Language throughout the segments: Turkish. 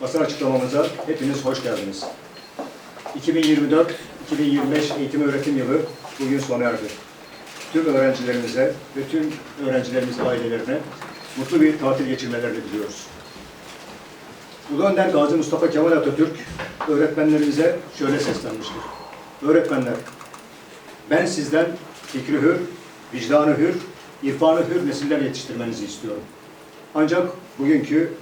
Basın açıklamamıza hepiniz hoş geldiniz. 2024-2025 eğitim öğretim yılı bugün sona erdi. Tüm öğrencilerimize ve tüm öğrencilerimizin ailelerine mutlu bir tatil geçirmelerini diliyoruz. Ulu Önder Gazi Mustafa Kemal Atatürk öğretmenlerimize şöyle seslenmiştir. Öğretmenler, ben sizden fikri hür, vicdanı hür, irfanı hür nesiller yetiştirmenizi istiyorum. Ancak bugünkü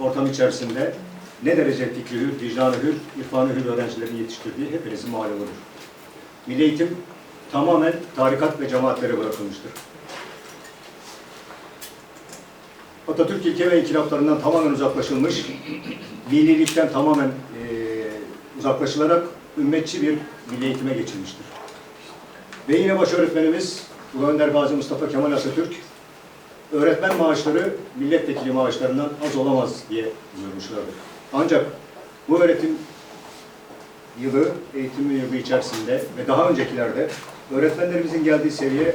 ortam içerisinde ne derece fikri hür, vicdanı hür, irfanı hür öğrencilerin yetiştirdiği hepinizin malumudur. Milli eğitim tamamen tarikat ve cemaatlere bırakılmıştır. Atatürk ilke ve inkılaplarından tamamen uzaklaşılmış, millilikten tamamen eee, uzaklaşılarak ümmetçi bir milli eğitime geçilmiştir. Ve yine baş öğretmenimiz Ulu Önder Gazi Mustafa Kemal Atatürk, öğretmen maaşları milletvekili maaşlarından az olamaz diye buyurmuşlardır. Ancak bu öğretim yılı, eğitim yılı içerisinde ve daha öncekilerde öğretmenlerimizin geldiği seviye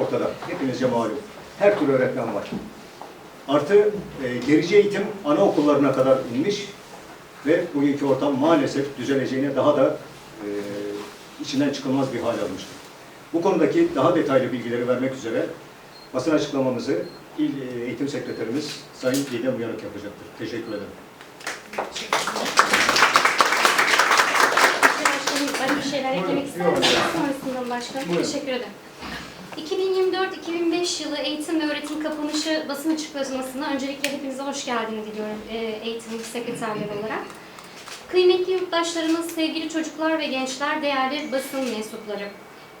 ortada. Hepinizce malum. Her tür öğretmen var. Artı e, gerici eğitim anaokullarına kadar inmiş ve bugünkü ortam maalesef düzeleceğine daha da e, içinden çıkılmaz bir hal almıştır. Bu konudaki daha detaylı bilgileri vermek üzere basın açıklamamızı İl e, Eğitim Sekreterimiz Sayın Didem Uyanık yapacaktır. Teşekkür ederim. Ben bir şeyler eklemek ister misiniz? Sonrasında başkanım. Buyurun. Teşekkür ederim. 2024-2005 yılı eğitim ve öğretim kapanışı basın açıklamasına öncelikle hepinize hoş geldiniz diliyorum e, eğitim sekreterleri olarak. Kıymetli yurttaşlarımız, sevgili çocuklar ve gençler, değerli basın mensupları.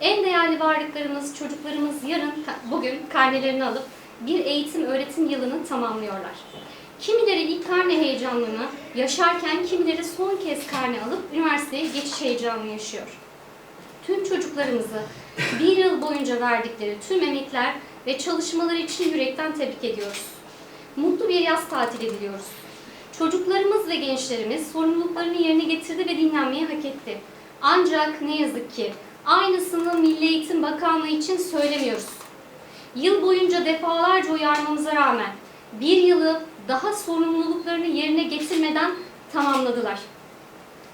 En değerli varlıklarımız, çocuklarımız yarın, bugün karnelerini alıp bir eğitim öğretim yılını tamamlıyorlar. Kimileri ilk karne heyecanını yaşarken kimileri son kez karne alıp üniversiteye geçiş heyecanını yaşıyor. Tüm çocuklarımızı bir yıl boyunca verdikleri tüm emekler ve çalışmaları için yürekten tebrik ediyoruz. Mutlu bir yaz tatili diliyoruz. Çocuklarımız ve gençlerimiz sorumluluklarını yerine getirdi ve dinlenmeyi hak etti. Ancak ne yazık ki aynısını Milli Eğitim Bakanlığı için söylemiyoruz. Yıl boyunca defalarca uyarmamıza rağmen bir yılı daha sorumluluklarını yerine getirmeden tamamladılar.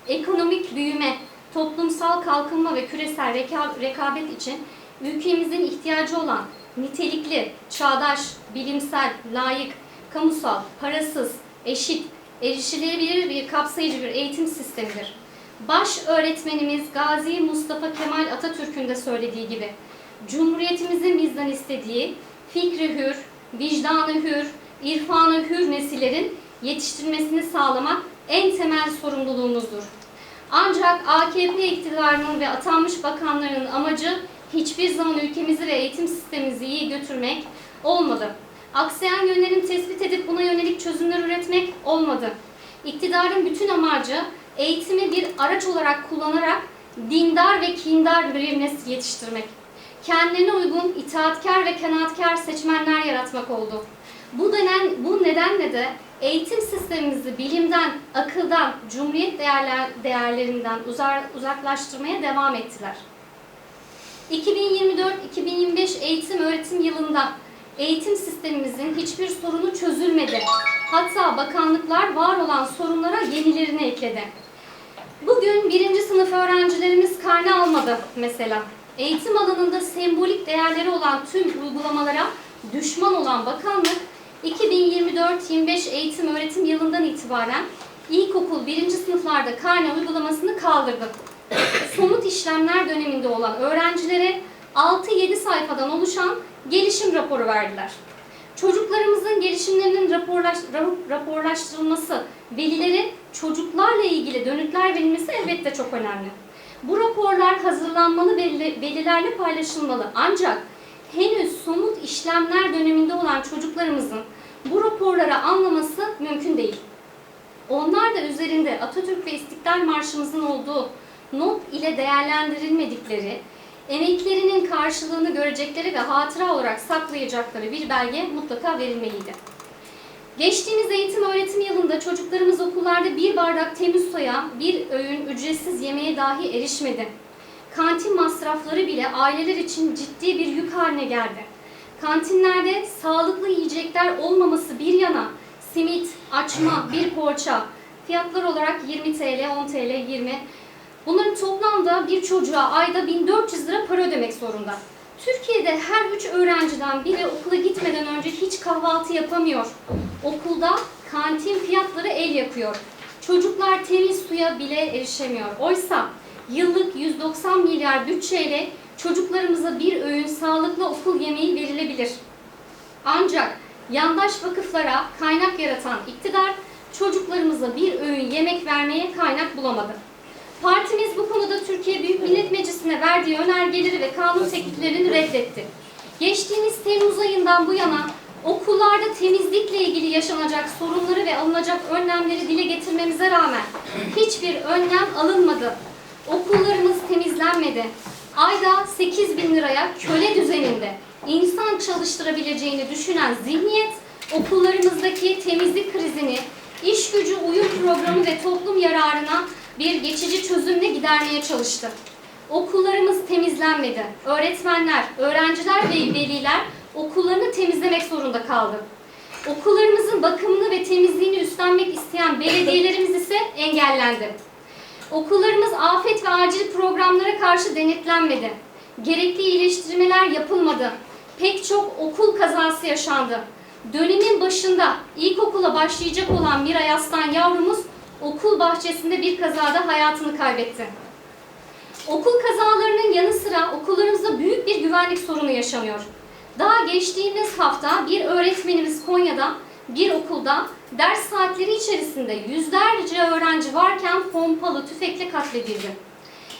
Ekonomik büyüme, toplumsal kalkınma ve küresel reka- rekabet için ülkemizin ihtiyacı olan nitelikli, çağdaş, bilimsel, layık, kamusal, parasız, eşit, erişilebilir bir kapsayıcı bir eğitim sistemidir. Baş öğretmenimiz Gazi Mustafa Kemal Atatürk'ün de söylediği gibi Cumhuriyetimizin bizden istediği fikri hür, vicdanı hür, irfanı hür nesillerin yetiştirmesini sağlamak en temel sorumluluğumuzdur. Ancak AKP iktidarının ve atanmış bakanların amacı hiçbir zaman ülkemizi ve eğitim sistemimizi iyi götürmek olmadı. Aksayan yönlerini tespit edip buna yönelik çözümler üretmek olmadı. İktidarın bütün amacı eğitimi bir araç olarak kullanarak dindar ve kindar bir nesil yetiştirmek. Kendilerine uygun itaatkar ve kanaatkar seçmenler yaratmak oldu. Bu, denen, bu nedenle de eğitim sistemimizi bilimden, akıldan, cumhuriyet değerler, değerlerinden uzaklaştırmaya devam ettiler. 2024-2025 eğitim öğretim yılında eğitim sistemimizin hiçbir sorunu çözülmedi. Hatta bakanlıklar var olan sorunlara yenilerini ekledi. Bugün birinci sınıf öğrencilerimiz karne almadı mesela. Eğitim alanında sembolik değerleri olan tüm uygulamalara düşman olan bakanlık 2024-25 eğitim öğretim yılından itibaren ilkokul birinci sınıflarda karne uygulamasını kaldırdı. Somut işlemler döneminde olan öğrencilere 6-7 sayfadan oluşan gelişim raporu verdiler. Çocuklarımızın gelişimlerinin raporlaş, ra- raporlaştırılması, velilere çocuklarla ilgili dönütler verilmesi elbette çok önemli. Bu raporlar hazırlanmalı veli- velilerle paylaşılmalı. Ancak henüz somut işlemler döneminde olan çocuklarımızın bu raporları anlaması mümkün değil. Onlar da üzerinde Atatürk ve İstiklal Marşımızın olduğu not ile değerlendirilmedikleri, emeklerinin karşılığını görecekleri ve hatıra olarak saklayacakları bir belge mutlaka verilmeliydi. Geçtiğimiz eğitim öğretim yılında çocuklarımız okullarda bir bardak temiz suya, bir öğün ücretsiz yemeğe dahi erişmedi. Kantin masrafları bile aileler için ciddi bir yük haline geldi. Kantinlerde sağlıklı yiyecekler olmaması bir yana simit, açma, bir poğaça fiyatlar olarak 20 TL, 10 TL, 20. Bunların toplamda bir çocuğa ayda 1400 lira para ödemek zorunda. Türkiye'de her üç öğrenciden biri okula gitmeden önce hiç kahvaltı yapamıyor. Okulda kantin fiyatları el yakıyor. Çocuklar temiz suya bile erişemiyor. Oysa yıllık 190 milyar bütçeyle çocuklarımıza bir öğün sağlıklı okul yemeği verilebilir. Ancak yandaş vakıflara kaynak yaratan iktidar çocuklarımıza bir öğün yemek vermeye kaynak bulamadı. Partimiz bu konuda Türkiye Büyük Millet Meclisi'ne verdiği önergeleri ve kanun tekliflerini reddetti. Geçtiğimiz Temmuz ayından bu yana okullarda temizlikle ilgili yaşanacak sorunları ve alınacak önlemleri dile getirmemize rağmen hiçbir önlem alınmadı. Okullarımız temizlenmedi. Ayda 8 bin liraya köle düzeninde insan çalıştırabileceğini düşünen zihniyet okullarımızdaki temizlik krizini, iş gücü uyum programı ve toplum yararına bir geçici çözümle gidermeye çalıştı. Okullarımız temizlenmedi. Öğretmenler, öğrenciler ve veliler okullarını temizlemek zorunda kaldı. Okullarımızın bakımını ve temizliğini üstlenmek isteyen belediyelerimiz ise engellendi. Okullarımız afet ve acil programlara karşı denetlenmedi. Gerekli iyileştirmeler yapılmadı. Pek çok okul kazası yaşandı. Dönemin başında ilkokula başlayacak olan Miray Aslan yavrumuz okul bahçesinde bir kazada hayatını kaybetti. Okul kazalarının yanı sıra okullarımızda büyük bir güvenlik sorunu yaşanıyor. Daha geçtiğimiz hafta bir öğretmenimiz Konya'da bir okulda ders saatleri içerisinde yüzlerce öğrenci varken pompalı tüfekle katledildi.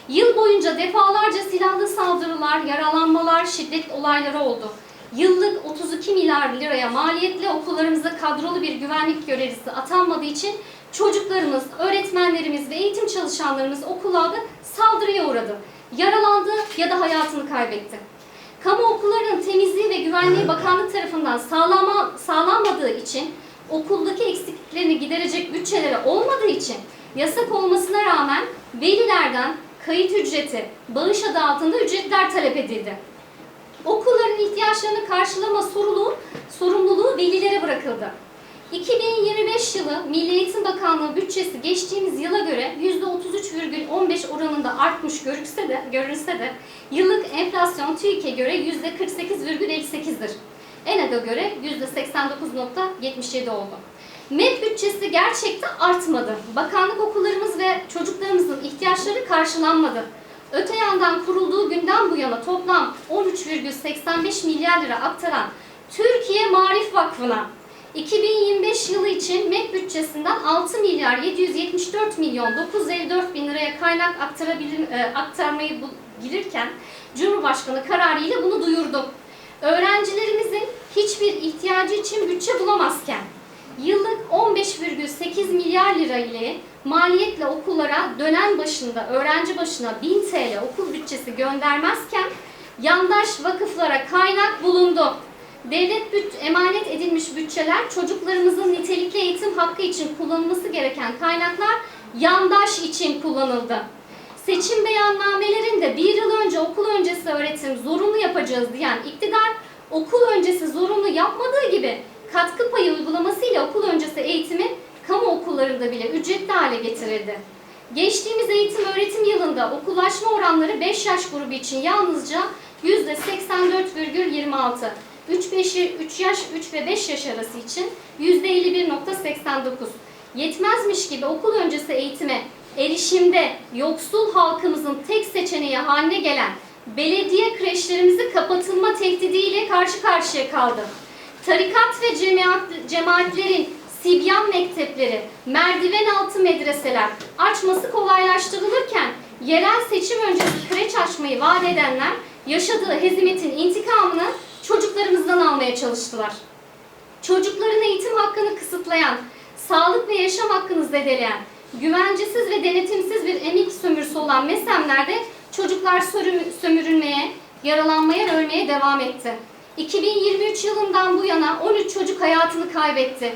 Yıl boyunca defalarca silahlı saldırılar, yaralanmalar, şiddet olayları oldu. Yıllık 32 milyar liraya maliyetle okullarımıza kadrolu bir güvenlik görevlisi atanmadığı için çocuklarımız, öğretmenlerimiz ve eğitim çalışanlarımız okullarda saldırıya uğradı. Yaralandı ya da hayatını kaybetti. Kamu okullarının temizliği ve güvenliği bakanlık tarafından sağlama, sağlanmadığı için okuldaki eksikliklerini giderecek bütçeleri olmadığı için yasak olmasına rağmen velilerden kayıt ücreti, bağış adı altında ücretler talep edildi. Okulların ihtiyaçlarını karşılama sorumluluğu, sorumluluğu velilere bırakıldı. 2025 yılı Milli Eğitim Bakanlığı bütçesi geçtiğimiz yıla göre %33,15 oranında artmış görülse de, görülse de yıllık enflasyon TÜİK'e göre %48,58'dir. ENAG'a göre %89,77 oldu. MEP bütçesi gerçekten artmadı. Bakanlık okullarımız ve çocuklarımızın ihtiyaçları karşılanmadı. Öte yandan kurulduğu günden bu yana toplam 13,85 milyar lira aktaran Türkiye Marif Vakfı'na 2025 yılı için MEP bütçesinden 6 milyar 774 milyon 954 bin liraya kaynak e, aktarmayı bilirken Cumhurbaşkanı kararıyla bunu duyurdu. Öğrencilerimizin hiçbir ihtiyacı için bütçe bulamazken yıllık 15,8 milyar lira ile maliyetle okullara dönem başında öğrenci başına 1000 TL okul bütçesi göndermezken yandaş vakıflara kaynak bulundu. Devlet büt emanet edilmiş bütçeler çocuklarımızın nitelikli eğitim hakkı için kullanılması gereken kaynaklar yandaş için kullanıldı. Seçim beyannamelerinde bir yıl önce okul öncesi öğretim zorunlu yapacağız diyen iktidar okul öncesi zorunlu yapmadığı gibi katkı payı uygulamasıyla okul öncesi eğitimi kamu okullarında bile ücretli hale getirildi. Geçtiğimiz eğitim öğretim yılında okullaşma oranları 5 yaş grubu için yalnızca %84,26, 3, 5, 3 yaş 3 ve 5 yaş arası için %51,89. Yetmezmiş gibi okul öncesi eğitime erişimde yoksul halkımızın tek seçeneği haline gelen belediye kreşlerimizi kapatılma tehdidiyle karşı karşıya kaldı. Tarikat ve cemaat, cemaatlerin Sibyan mektepleri, merdiven altı medreseler açması kolaylaştırılırken yerel seçim öncesi kreç açmayı vaat edenler yaşadığı hezimetin intikamını çocuklarımızdan almaya çalıştılar. Çocukların eğitim hakkını kısıtlayan, sağlık ve yaşam hakkını zedeleyen, güvencesiz ve denetimsiz bir emek sömürüsü olan mesemlerde çocuklar sömürülmeye, yaralanmaya ölmeye devam etti. 2023 yılından bu yana 13 çocuk hayatını kaybetti.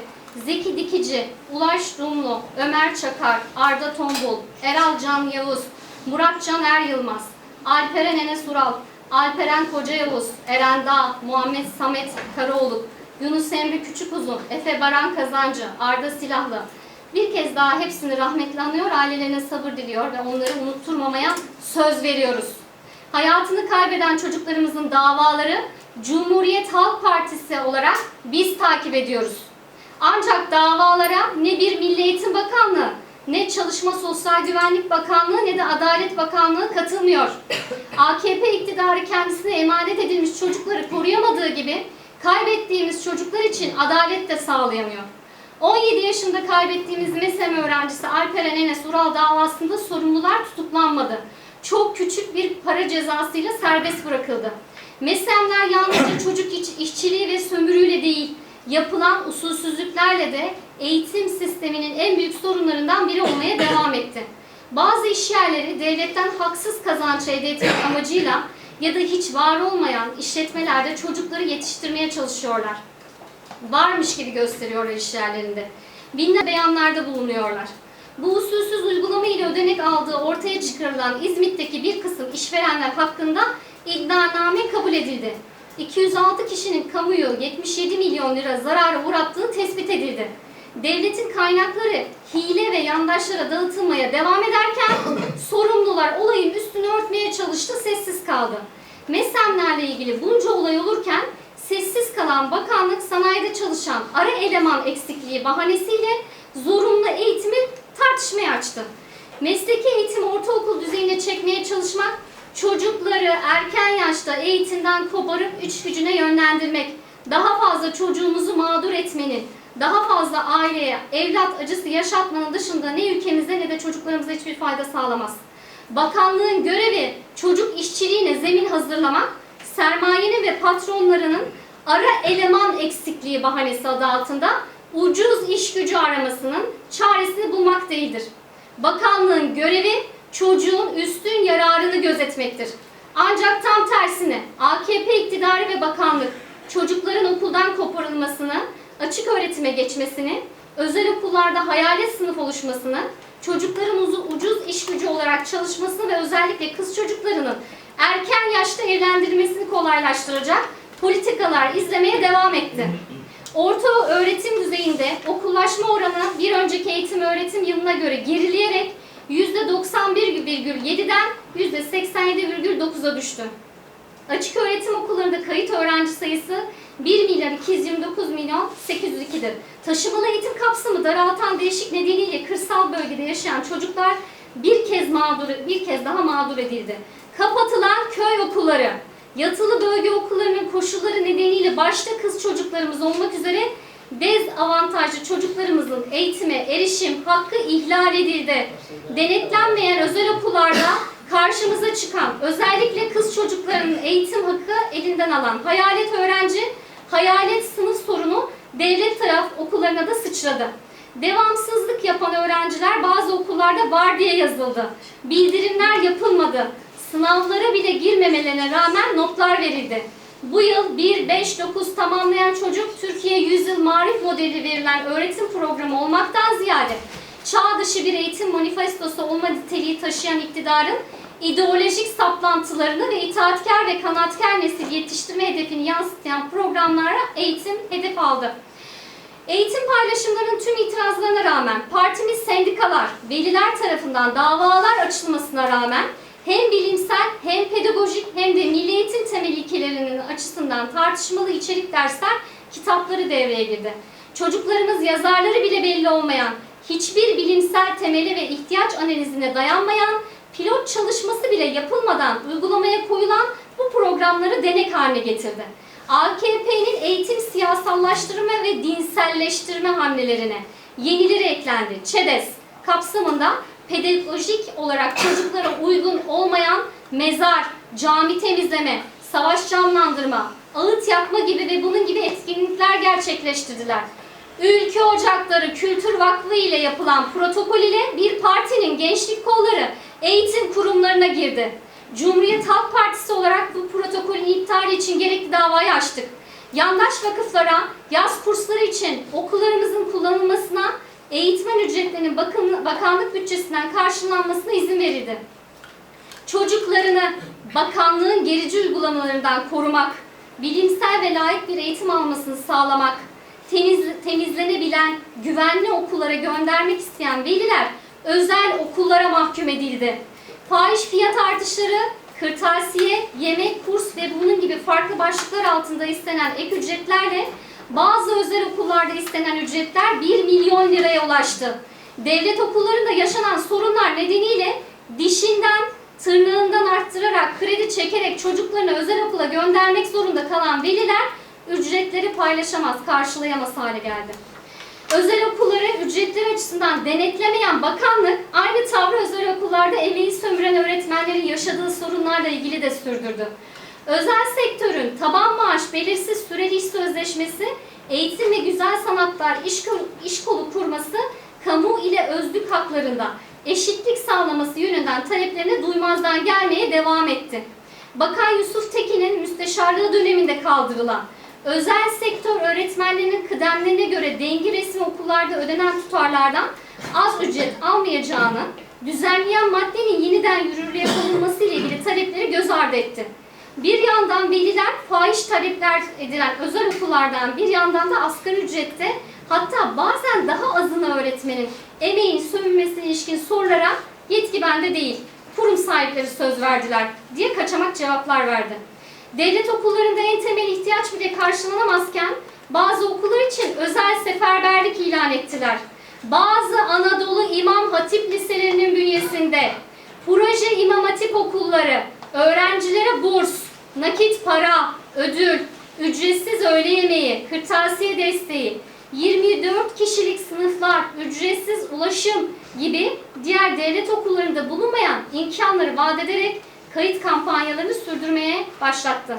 Zeki Dikici, Ulaş Dumlu, Ömer Çakar, Arda Tombul, Eral Can Yavuz, Murat Can Er Yılmaz, Alperen Enes Ural, Alperen Koca Yavuz, Eren Dağ, Muhammed Samet Karaoğlu, Yunus Emre Küçükuzun, Efe Baran Kazancı, Arda Silahlı. Bir kez daha hepsini rahmetle anıyor, ailelerine sabır diliyor ve onları unutturmamaya söz veriyoruz. Hayatını kaybeden çocuklarımızın davaları Cumhuriyet Halk Partisi olarak biz takip ediyoruz. Ancak davalara ne bir Milli Eğitim Bakanlığı, ne Çalışma Sosyal Güvenlik Bakanlığı ne de Adalet Bakanlığı katılmıyor. AKP iktidarı kendisine emanet edilmiş çocukları koruyamadığı gibi kaybettiğimiz çocuklar için adalet de sağlayamıyor. 17 yaşında kaybettiğimiz MESEM öğrencisi Alperen Enes Ural davasında sorumlular tutuklanmadı. Çok küçük bir para cezasıyla serbest bırakıldı. MESEM'ler yalnızca çocuk iç, işçiliği ve sömürüyle değil, yapılan usulsüzlüklerle de eğitim sisteminin en büyük sorunlarından biri olmaya devam etti. Bazı işyerleri devletten haksız kazanç elde etmek amacıyla ya da hiç var olmayan işletmelerde çocukları yetiştirmeye çalışıyorlar. Varmış gibi gösteriyorlar işyerlerinde. Binler beyanlarda bulunuyorlar. Bu usulsüz uygulama ile ödenek aldığı ortaya çıkarılan İzmit'teki bir kısım işverenler hakkında iddianame kabul edildi. 206 kişinin kamuyu 77 milyon lira zarara uğrattığı tespit edildi. Devletin kaynakları hile ve yandaşlara dağıtılmaya devam ederken sorumlular olayın üstünü örtmeye çalıştı, sessiz kaldı. MESEM'lerle ilgili bunca olay olurken sessiz kalan bakanlık sanayide çalışan ara eleman eksikliği bahanesiyle zorunlu eğitimi tartışmaya açtı. Mesleki eğitim ortaokul düzeyine çekmeye çalışmak, çocukları erken yaşta eğitimden koparıp üç gücüne yönlendirmek, daha fazla çocuğumuzu mağdur etmenin, daha fazla aileye evlat acısı yaşatmanın dışında ne ülkemize ne de çocuklarımıza hiçbir fayda sağlamaz. Bakanlığın görevi çocuk işçiliğine zemin hazırlamak, sermayenin ve patronlarının ara eleman eksikliği bahanesi adı altında ucuz iş gücü aramasının çaresini bulmak değildir. Bakanlığın görevi çocuğun üstün yararını gözetmektir. Ancak tam tersine AKP iktidarı ve bakanlık çocukların okuldan koparılmasını, açık öğretime geçmesini, özel okullarda hayalet sınıf oluşmasını, çocukların ucuz iş gücü olarak çalışmasını ve özellikle kız çocuklarının erken yaşta evlendirilmesini kolaylaştıracak politikalar izlemeye devam etti. Orta öğretim düzeyinde okullaşma oranı bir önceki eğitim öğretim yılına göre gerileyerek %91,7'den %87,9'a düştü. Açık öğretim okullarında kayıt öğrenci sayısı 1 milyar 229 milyon 802'dir. Taşımalı eğitim kapsamı daraltan değişik nedeniyle kırsal bölgede yaşayan çocuklar bir kez mağdur bir kez daha mağdur edildi. Kapatılan köy okulları, yatılı bölge okullarının koşulları nedeniyle başta kız çocuklarımız olmak üzere dezavantajlı çocuklarımızın eğitime erişim hakkı ihlal edildi. Denetlenmeyen özel okullarda karşımıza çıkan özellikle kız çocuklarının eğitim hakkı elinden alan hayalet öğrenci, hayalet sınıf sorunu devlet taraf okullarına da sıçradı. Devamsızlık yapan öğrenciler bazı okullarda var diye yazıldı. Bildirimler yapılmadı. Sınavlara bile girmemelerine rağmen notlar verildi. Bu yıl 1-5-9 tamamlayan çocuk Türkiye Yüzyıl Marif modeli verilen öğretim programı olmaktan ziyade çağ dışı bir eğitim manifestosu olma niteliği taşıyan iktidarın ideolojik saplantılarını ve itaatkar ve kanaatkar nesil yetiştirme hedefini yansıtayan programlara eğitim hedef aldı. Eğitim paylaşımlarının tüm itirazlarına rağmen partimiz sendikalar, veliler tarafından davalar açılmasına rağmen hem bilimsel hem pedagojik hem de milli eğitim temel ilkelerinin açısından tartışmalı içerik dersler kitapları devreye girdi. Çocuklarımız yazarları bile belli olmayan, hiçbir bilimsel temeli ve ihtiyaç analizine dayanmayan, pilot çalışması bile yapılmadan uygulamaya koyulan bu programları denek haline getirdi. AKP'nin eğitim siyasallaştırma ve dinselleştirme hamlelerine yenileri eklendi. ÇEDES kapsamında pedagojik olarak çocuklara uygun olmayan mezar, cami temizleme, savaş canlandırma, ağıt yakma gibi ve bunun gibi etkinlikler gerçekleştirdiler. Ülke Ocakları Kültür Vakfı ile yapılan protokol ile bir partinin gençlik kolları eğitim kurumlarına girdi. Cumhuriyet Halk Partisi olarak bu protokolün iptali için gerekli davayı açtık. Yandaş vakıflara yaz kursları için okullarımızın kullanılmasına eğitmen ücretlerinin bakın, bakanlık bütçesinden karşılanmasına izin verildi. Çocuklarını bakanlığın gerici uygulamalarından korumak, bilimsel ve layık bir eğitim almasını sağlamak, temiz, temizlenebilen, güvenli okullara göndermek isteyen veliler özel okullara mahkum edildi. Fahiş fiyat artışları, kırtasiye, yemek, kurs ve bunun gibi farklı başlıklar altında istenen ek ücretlerle bazı özel okullarda istenen ücretler 1 milyon liraya ulaştı. Devlet okullarında yaşanan sorunlar nedeniyle dişinden, tırnağından arttırarak, kredi çekerek çocuklarını özel okula göndermek zorunda kalan veliler ücretleri paylaşamaz, karşılayamaz hale geldi. Özel okulları ücretleri açısından denetlemeyen bakanlık aynı tavrı özel okullarda emeği sömüren öğretmenlerin yaşadığı sorunlarla ilgili de sürdürdü. Özel sektörün taban maaş belirsiz süreli iş sözleşmesi, eğitim ve güzel sanatlar iş, iş kolu kurması, kamu ile özlük haklarında eşitlik sağlaması yönünden taleplerini duymazdan gelmeye devam etti. Bakan Yusuf Tekin'in müsteşarlığı döneminde kaldırılan özel sektör öğretmenlerinin kıdemlerine göre dengi resmi okullarda ödenen tutarlardan az ücret almayacağını düzenleyen maddenin yeniden yürürlüğe konulması ile ilgili talepleri göz ardı etti. Bir yandan veliler fahiş talepler edilen özel okullardan bir yandan da asgari ücrette hatta bazen daha azına öğretmenin emeğin sömürmesine ilişkin sorulara yetki bende değil, kurum sahipleri söz verdiler diye kaçamak cevaplar verdi. Devlet okullarında en temel ihtiyaç bile karşılanamazken bazı okullar için özel seferberlik ilan ettiler. Bazı Anadolu İmam Hatip liselerinin bünyesinde proje İmam Hatip okulları öğrencilere burs, nakit para, ödül, ücretsiz öğle yemeği, kırtasiye desteği, 24 kişilik sınıflar, ücretsiz ulaşım gibi diğer devlet okullarında bulunmayan imkanları vaat ederek kayıt kampanyalarını sürdürmeye başlattı.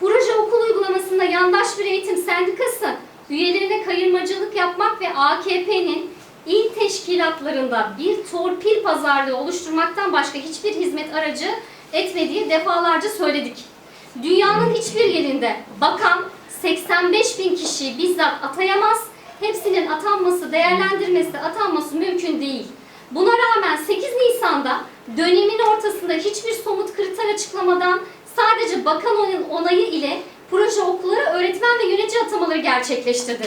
Proje okul uygulamasında yandaş bir eğitim sendikası üyelerine kayırmacılık yapmak ve AKP'nin il teşkilatlarında bir torpil pazarlığı oluşturmaktan başka hiçbir hizmet aracı etmediği defalarca söyledik. Dünyanın hiçbir yerinde bakan 85 bin kişiyi bizzat atayamaz, hepsinin atanması, değerlendirmesi, atanması mümkün değil. Buna rağmen 8 Nisan'da dönemin ortasında hiçbir somut kriter açıklamadan sadece bakan onun onayı ile proje okulları öğretmen ve yönetici atamaları gerçekleştirdi.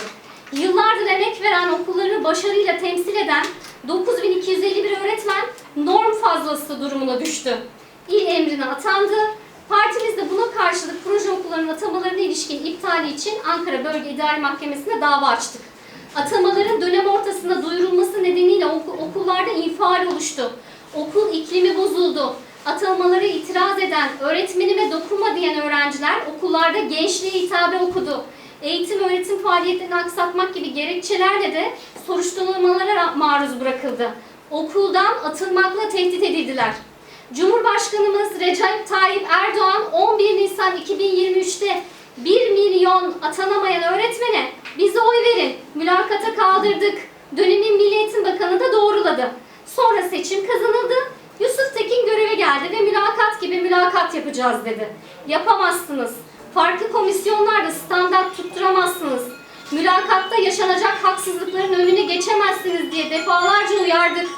Yıllardır emek veren okullarını başarıyla temsil eden 9251 öğretmen norm fazlası durumuna düştü. İl emrine atandı. Partimiz de buna karşılık proje okullarının atamalarına ilişkin iptali için Ankara Bölge İdare Mahkemesi'ne dava açtık. Atamaların dönem ortasında duyurulması nedeniyle oku- okullarda infial oluştu. Okul iklimi bozuldu. Atamalara itiraz eden, öğretmenime dokunma diyen öğrenciler okullarda gençliğe hitabe okudu. Eğitim öğretim faaliyetlerini aksatmak gibi gerekçelerle de soruşturmalara maruz bırakıldı. Okuldan atılmakla tehdit edildiler. Cumhurbaşkanımız Recep Tayyip Erdoğan 11 Nisan 2023'te 1 milyon atanamayan öğretmene bize oy verin, mülakata kaldırdık. Dönemin Milli Eğitim Bakanı da doğruladı. Sonra seçim kazanıldı. Yusuf Tekin göreve geldi ve mülakat gibi mülakat yapacağız dedi. Yapamazsınız. Farklı komisyonlarda standart tutturamazsınız. Mülakatta yaşanacak haksızlıkların önüne geçemezsiniz diye defalarca uyardık.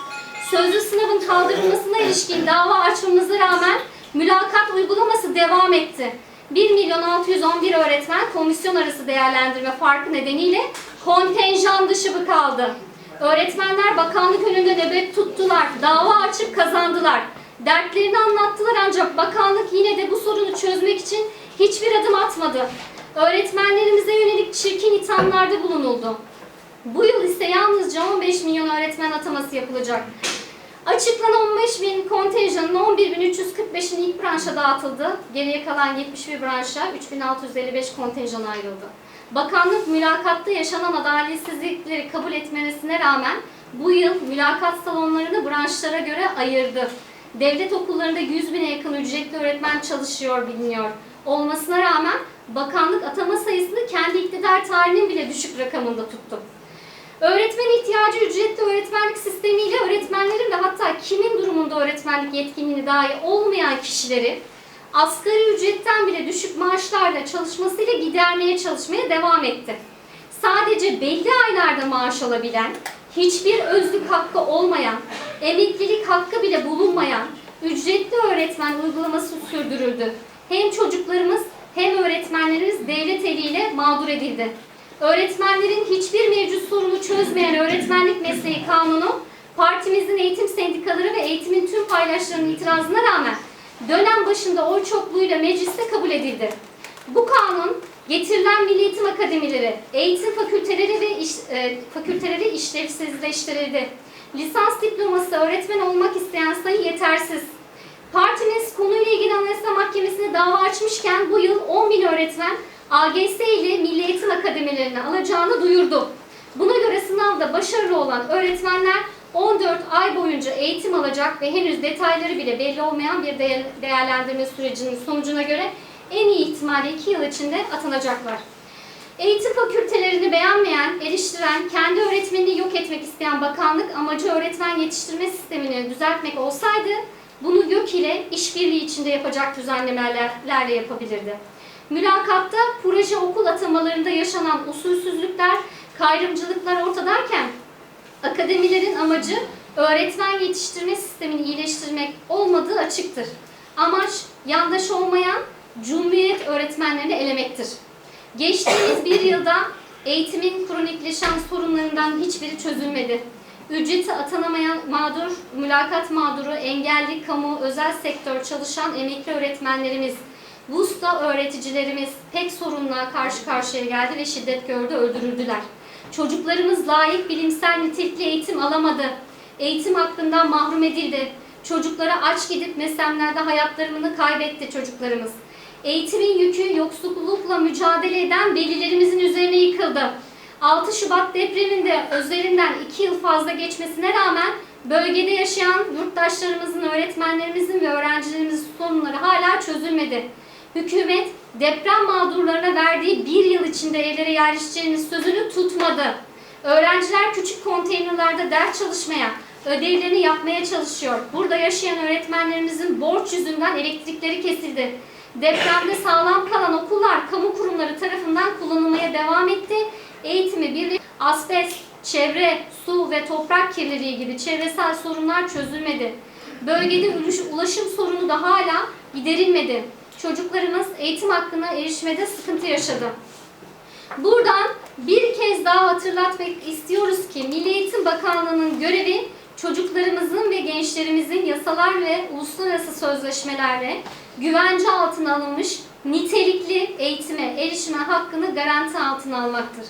Sözlü sınavın kaldırılmasına ilişkin dava açmamıza rağmen mülakat uygulaması devam etti. 1 milyon 611 öğretmen komisyon arası değerlendirme farkı nedeniyle kontenjan dışı kaldı. Öğretmenler bakanlık önünde nöbet tuttular, dava açıp kazandılar. Dertlerini anlattılar ancak bakanlık yine de bu sorunu çözmek için hiçbir adım atmadı. Öğretmenlerimize yönelik çirkin ithamlarda bulunuldu. Bu yıl ise yalnızca 15 milyon öğretmen ataması yapılacak. Açıklanan 15 bin kontenjanın 11.345'in ilk branşa dağıtıldı. Geriye kalan 71 branşa 3655 kontenjan ayrıldı. Bakanlık mülakatta yaşanan adaletsizlikleri kabul etmesine rağmen bu yıl mülakat salonlarını branşlara göre ayırdı. Devlet okullarında 100 bine yakın ücretli öğretmen çalışıyor biliniyor. Olmasına rağmen bakanlık atama sayısını kendi iktidar tarihinin bile düşük rakamında tuttu. Öğretmen ihtiyacı ücretli öğretmenlik sistemiyle öğretmenlerin ve hatta kimin durumunda öğretmenlik yetkinliğine dahi olmayan kişileri asgari ücretten bile düşük maaşlarla çalışmasıyla gidermeye çalışmaya devam etti. Sadece belli aylarda maaş alabilen, hiçbir özlük hakkı olmayan, emeklilik hakkı bile bulunmayan ücretli öğretmen uygulaması sürdürüldü. Hem çocuklarımız hem öğretmenlerimiz devlet eliyle mağdur edildi. Öğretmenlerin hiçbir mevcut sorunu çözmeyen öğretmenlik mesleği kanunu, partimizin eğitim sendikaları ve eğitimin tüm paydaşlarının itirazına rağmen dönem başında oy çokluğuyla mecliste kabul edildi. Bu kanun getirilen milli eğitim akademileri, eğitim fakülteleri ve iş, e, fakülteleri işlevsizleştirildi. Lisans diploması öğretmen olmak isteyen sayı yetersiz. Partimiz konuyla ilgili Anayasa Mahkemesi'ne dava açmışken bu yıl 10 bin öğretmen AGS ile Milli Eğitim Akademilerine alacağını duyurdu. Buna göre sınavda başarılı olan öğretmenler 14 ay boyunca eğitim alacak ve henüz detayları bile belli olmayan bir değer- değerlendirme sürecinin sonucuna göre en iyi ihtimalle 2 yıl içinde atanacaklar. Eğitim fakültelerini beğenmeyen, eleştiren, kendi öğretmenini yok etmek isteyen bakanlık amacı öğretmen yetiştirme sistemini düzeltmek olsaydı bunu YÖK ile işbirliği içinde yapacak düzenlemelerle yapabilirdi. Mülakatta proje okul atamalarında yaşanan usulsüzlükler, kayrımcılıklar ortadayken akademilerin amacı öğretmen yetiştirme sistemini iyileştirmek olmadığı açıktır. Amaç yandaş olmayan Cumhuriyet öğretmenlerini elemektir. Geçtiğimiz bir yılda eğitimin kronikleşen sorunlarından hiçbiri çözülmedi. Ücreti atanamayan mağdur, mülakat mağduru, engelli, kamu, özel sektör çalışan emekli öğretmenlerimiz, VUS'ta öğreticilerimiz pek sorunla karşı karşıya geldi ve şiddet gördü, öldürüldüler. Çocuklarımız layık bilimsel nitelikli eğitim alamadı. Eğitim hakkından mahrum edildi. Çocuklara aç gidip mesemlerde hayatlarını kaybetti çocuklarımız. Eğitimin yükü yoksullukla mücadele eden velilerimizin üzerine yıkıldı. 6 Şubat depreminde üzerinden 2 yıl fazla geçmesine rağmen bölgede yaşayan yurttaşlarımızın, öğretmenlerimizin ve öğrencilerimizin sorunları hala çözülmedi. Hükümet deprem mağdurlarına verdiği bir yıl içinde evlere yerleşeceğinin sözünü tutmadı. Öğrenciler küçük konteynerlarda ders çalışmaya, ödevlerini yapmaya çalışıyor. Burada yaşayan öğretmenlerimizin borç yüzünden elektrikleri kesildi. Depremde sağlam kalan okullar kamu kurumları tarafından kullanılmaya devam etti. Eğitimi birlik, asbest, çevre, su ve toprak kirliliği gibi çevresel sorunlar çözülmedi. Bölgede ulaşım sorunu da hala giderilmedi. Çocuklarımız eğitim hakkına erişmede sıkıntı yaşadı. Buradan bir kez daha hatırlatmak istiyoruz ki Milli Eğitim Bakanlığı'nın görevi çocuklarımızın ve gençlerimizin yasalar ve uluslararası sözleşmelerle güvence altına alınmış nitelikli eğitime erişime hakkını garanti altına almaktır.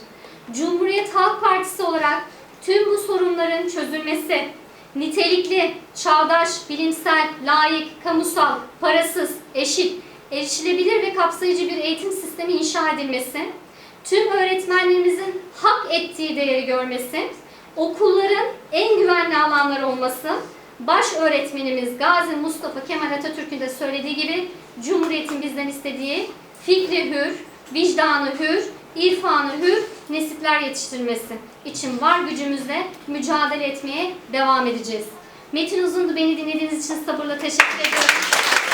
Cumhuriyet Halk Partisi olarak tüm bu sorunların çözülmesi, nitelikli, çağdaş, bilimsel, layık, kamusal, parasız, eşit, erişilebilir ve kapsayıcı bir eğitim sistemi inşa edilmesi, tüm öğretmenlerimizin hak ettiği değeri görmesi, okulların en güvenli alanlar olması, baş öğretmenimiz Gazi Mustafa Kemal Atatürk'ün de söylediği gibi Cumhuriyet'in bizden istediği fikri hür, vicdanı hür, irfanı hür nesipler yetiştirmesi için var gücümüzle mücadele etmeye devam edeceğiz. Metin Uzundu beni dinlediğiniz için sabırla teşekkür ediyorum.